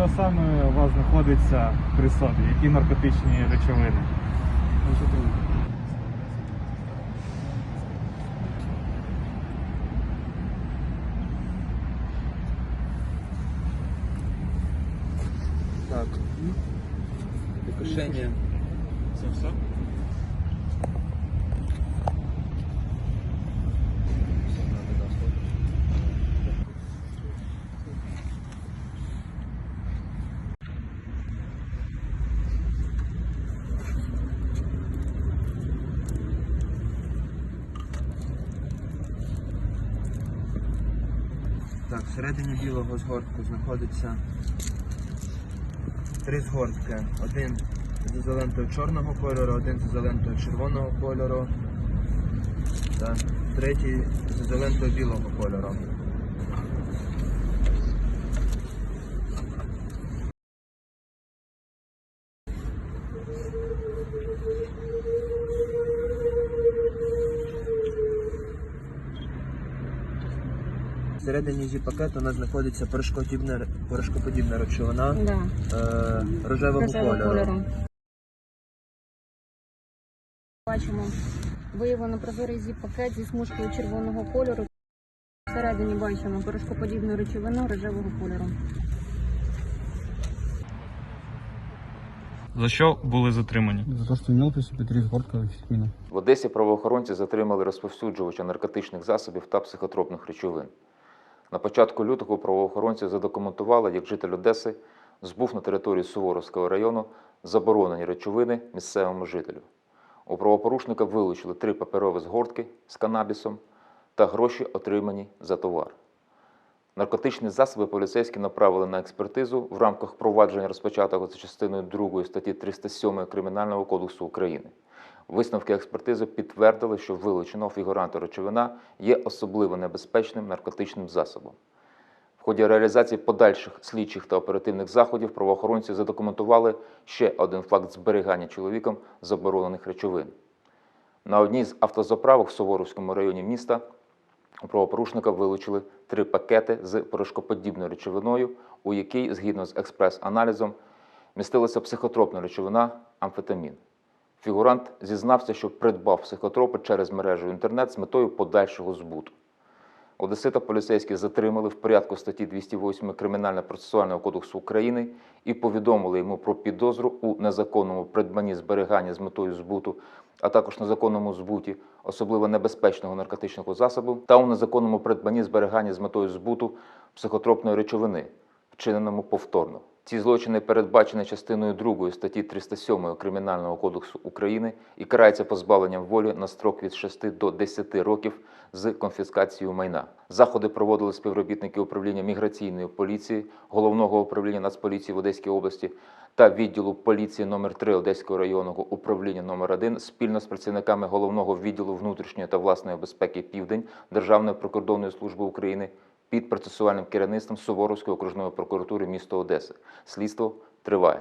Що саме у вас знаходиться при собі? Які наркотичні речовини? Так. Кишені. Це все? Так, всередині білого згортку знаходиться три згортки. Один з ізолентою чорного кольору, один з ізолентою червоного кольору. Та третій з ізолентою білого кольору. Всередині зі пакету у нас знаходиться порошкоподібна, порошкоподібна речовина Да, е, рожевого рожевого кольору. кольору. Бачимо виявлено прозорий зіп-пакет зі смужкою червоного кольору. Всередині бачимо порошкоподібну речовину рожевого кольору. За що були затримані? За то, что имел при себе три сгортка. В Одесі правоохоронці затримали розповсюджувача наркотичних засобів та психотропних речовин. На початку лютого правоохоронці задокументували, як житель Одеси збув на території Суворовського району заборонені речовини місцевому жителю. У правопорушника вилучили три паперові згортки з канабісом та гроші, отримані за товар. Наркотичні засоби поліцейські направили на експертизу в рамках провадження розпочатого за частиною 2 статті 307 Кримінального кодексу України. Висновки експертизи підтвердили, що вилученого фігуранта речовина є особливо небезпечним наркотичним засобом. В ході реалізації подальших слідчих та оперативних заходів правоохоронці задокументували ще один факт зберігання чоловіком заборонених речовин. На одній з автозаправок в Суворовському районі міста у правопорушника вилучили три пакети з порошкоподібною речовиною, у якій, згідно з експрес-аналізом, містилася психотропна речовина амфетамін. Фігурант зізнався, що придбав психотропи через мережу інтернет з метою подальшого збуту. Одесита поліцейські затримали в порядку статті 208 Кримінально-процесуального кодексу України і повідомили йому про підозру у незаконному придбанні зберігання з метою збуту, а також незаконному збуті особливо небезпечного наркотичного засобу та у незаконному придбанні зберігання з метою збуту психотропної речовини, вчиненому повторно. Ці злочини передбачені частиною 2 статті 307 Кримінального кодексу України і караються позбавленням волі на строк від 6 до 10 років з конфіскацією майна. Заходи проводили співробітники управління міграційної поліції, головного управління Нацполіції в Одеській області та відділу поліції номер 3 Одеського районного управління номер 1 спільно з працівниками головного відділу внутрішньої та власної безпеки Південь Державної прикордонної служби України під процесуальним керівництвом Суворовської окружної прокуратури міста Одеси. Слідство триває.